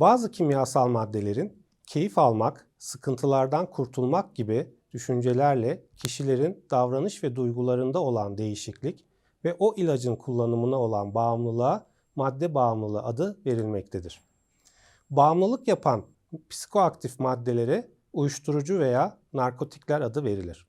Bazı kimyasal maddelerin keyif almak, sıkıntılardan kurtulmak gibi düşüncelerle kişilerin davranış ve duygularında olan değişiklik ve o ilacın kullanımına olan bağımlılığa madde bağımlılığı adı verilmektedir. Bağımlılık yapan psikoaktif maddelere uyuşturucu veya narkotikler adı verilir.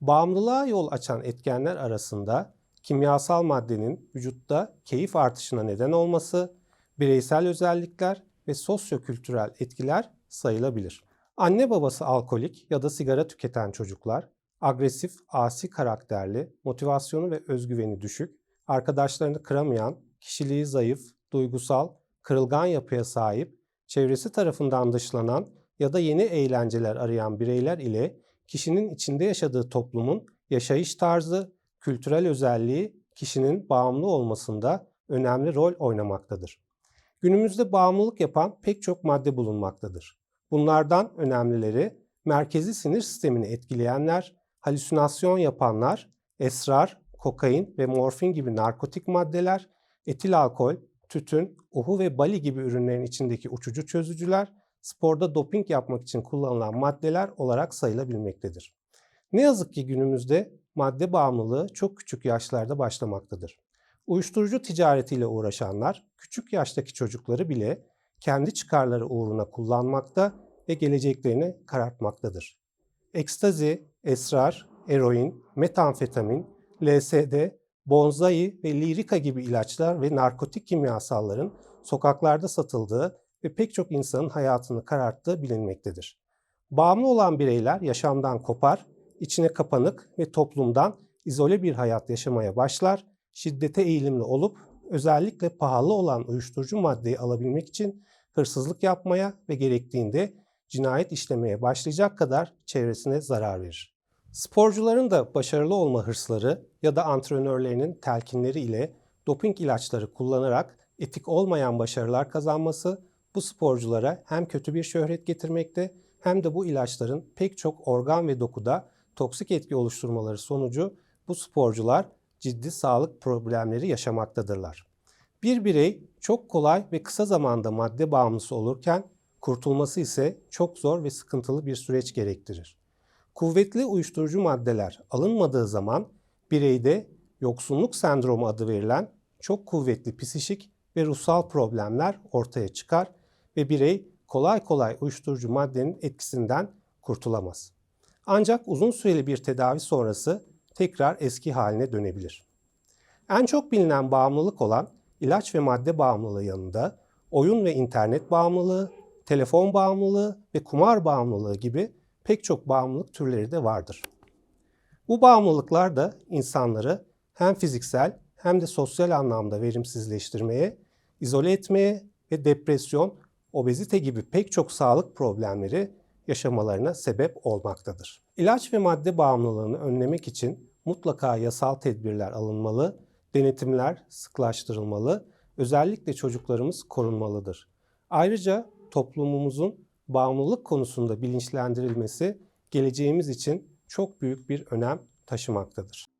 Bağımlılığa yol açan etkenler arasında kimyasal maddenin vücutta keyif artışına neden olması, bireysel özellikler ve sosyokültürel etkiler sayılabilir. Anne babası alkolik ya da sigara tüketen çocuklar, agresif, asi karakterli, motivasyonu ve özgüveni düşük, arkadaşlarını kıramayan, kişiliği zayıf, duygusal, kırılgan yapıya sahip, çevresi tarafından dışlanan ya da yeni eğlenceler arayan bireyler ile kişinin içinde yaşadığı toplumun yaşayış tarzı, kültürel özelliği kişinin bağımlı olmasında önemli rol oynamaktadır. Günümüzde bağımlılık yapan pek çok madde bulunmaktadır. Bunlardan önemlileri merkezi sinir sistemini etkileyenler, halüsinasyon yapanlar, esrar, kokain ve morfin gibi narkotik maddeler, etil alkol, tütün, uhu ve bali gibi ürünlerin içindeki uçucu çözücüler, sporda doping yapmak için kullanılan maddeler olarak sayılabilmektedir. Ne yazık ki günümüzde madde bağımlılığı çok küçük yaşlarda başlamaktadır. Uyuşturucu ticaretiyle uğraşanlar küçük yaştaki çocukları bile kendi çıkarları uğruna kullanmakta ve geleceklerini karartmaktadır. Ekstazi, esrar, eroin, metamfetamin, LSD, bonzai ve lirika gibi ilaçlar ve narkotik kimyasalların sokaklarda satıldığı ve pek çok insanın hayatını kararttığı bilinmektedir. Bağımlı olan bireyler yaşamdan kopar, içine kapanık ve toplumdan izole bir hayat yaşamaya başlar, şiddete eğilimli olup özellikle pahalı olan uyuşturucu maddeyi alabilmek için hırsızlık yapmaya ve gerektiğinde cinayet işlemeye başlayacak kadar çevresine zarar verir. Sporcuların da başarılı olma hırsları ya da antrenörlerinin telkinleri ile doping ilaçları kullanarak etik olmayan başarılar kazanması bu sporculara hem kötü bir şöhret getirmekte hem de bu ilaçların pek çok organ ve dokuda toksik etki oluşturmaları sonucu bu sporcular ciddi sağlık problemleri yaşamaktadırlar. Bir birey çok kolay ve kısa zamanda madde bağımlısı olurken kurtulması ise çok zor ve sıkıntılı bir süreç gerektirir. Kuvvetli uyuşturucu maddeler alınmadığı zaman bireyde yoksunluk sendromu adı verilen çok kuvvetli psişik ve ruhsal problemler ortaya çıkar ve birey kolay kolay uyuşturucu maddenin etkisinden kurtulamaz. Ancak uzun süreli bir tedavi sonrası tekrar eski haline dönebilir. En çok bilinen bağımlılık olan ilaç ve madde bağımlılığı yanında oyun ve internet bağımlılığı, telefon bağımlılığı ve kumar bağımlılığı gibi pek çok bağımlılık türleri de vardır. Bu bağımlılıklar da insanları hem fiziksel hem de sosyal anlamda verimsizleştirmeye, izole etmeye ve depresyon, obezite gibi pek çok sağlık problemleri yaşamalarına sebep olmaktadır. İlaç ve madde bağımlılığını önlemek için mutlaka yasal tedbirler alınmalı, denetimler sıklaştırılmalı, özellikle çocuklarımız korunmalıdır. Ayrıca toplumumuzun bağımlılık konusunda bilinçlendirilmesi geleceğimiz için çok büyük bir önem taşımaktadır.